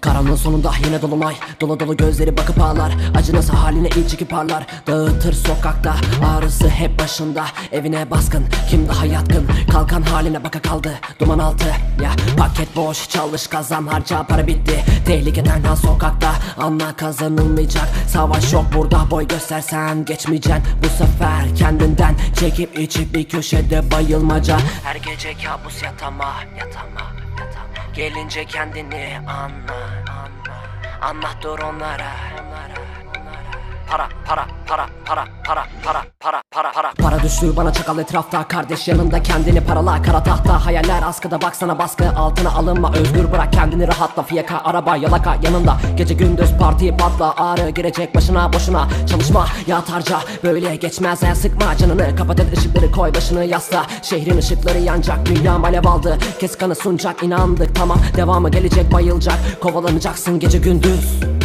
Karanlığın sonunda yine dolunay. Dolu dolu gözleri bakıp ağlar. Acı nasıl haline iyi çekip parlar. Dağıtır sokakta. Ağrısı hep başında. Evine baskın. Kim daha yatkın? Kalkan haline baka kaldı. Duman altı Ya. Paket boş Çalış kazan harca para bitti. Tehlike tenha sokakta Anla kazanılmayacak. Savaş yok burada boy göstersen Geçmeyeceksin. Bu sefer kendinden Çekip içip bir köşede bayılmaca. Her gece kabus yatama Yatama yatama. Gelince kendini anla anla. Anlat dur onlara onlara onlara Para para para para para para para para para. Para düştü bana çakal etrafta. Kardeş yanında kendini parala Kara tahta. Hayaller askıda baksana baskı Altına alınma. Özgür bırak kendini rahatla. Fiyaka araba yalaka yanında. Gece gündüz parti patla Ağrı girecek başına boşuna. Çalışma yat harca Böyle geçmez. Ya sıkma canını Kapat et ışıkları koy başını yasla. Şehrin ışıkları yanacak Dünya alev aldı. Kes kanı sunacak inandık. Tamam Devamı gelecek bayılacak. Kovalanacaksın gece gündüz